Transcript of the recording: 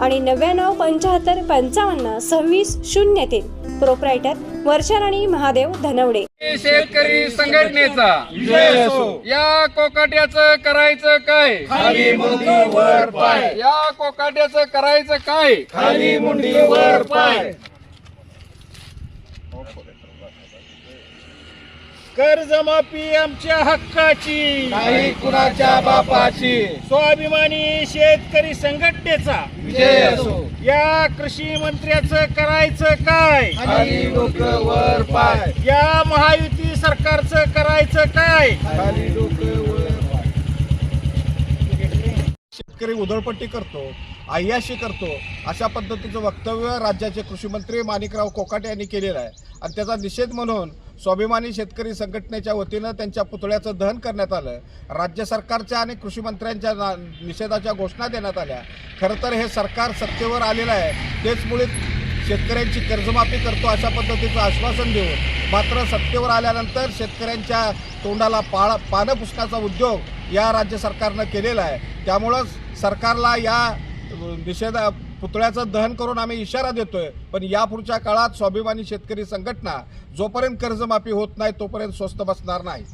आणि नव्याण्णव पंच्याहत्तर पंचावन्न सव्वीस शून्य तीन. प्रोप्रायटर वर्षाराणी महादेव धनवडे. शेतकरी संघटनेचा. या कोकाट्याचं करायचं काय? खाली मुंडी वर पाय. या कोकाट्याचं करायचं काय? खाली मुंडी वर पाय. कर्जमाफी आमच्या हक्काची. नाही कुणाच्या बापाची. स्वाभिमानी शेतकरी संघटनेचा. विजय असो. या कृषी मंत्र्याचं करायचं काय? खाली डोकं वर पाय. या महायुती सरकारचं करायचं काय? खाली डोकं वर पाय. शेतकरी उधळपट्टी करतो अय्याशी करतो अशा पद्धतीचं वक्तव्य राज्याचे कृषी मंत्री माणिकराव कोकाटे यांनी केलेलं आहे. आणि त्याचा निषेध म्हणून स्वाभिमानी शेतकरी संघटनेच्या वतीनं त्यांच्या पुतळ्याचं दहन करण्यात आलं. राज्य सरकारच्या आणि कृषी मंत्र्यांच्या ना- निषेधाच्या घोषणा देण्यात आल्या. खरं तर हे सरकार सत्तेवर आलेलं आहे. तेच मुळे शेतकऱ्यांची कर्जमाफी करतो अशा पद्धतीचं आश्वासन देऊन मात्र सत्तेवर आल्यानंतर शेतकऱ्यांच्या तोंडाला पाळ पानं पुसण्याचा उद्योग या राज्य सरकारनं केलेला आहे. त्यामुळं सरकारला या निषेधा पुतळ्याचं दहन करून आम्ही इशारा देतोय. पण यापुढच्या काळात स्वाभिमानी शेतकरी संघटना जोपर्यंत कर्जमाफी होत नाही तोपर्यंत स्वस्त बसणार नाही.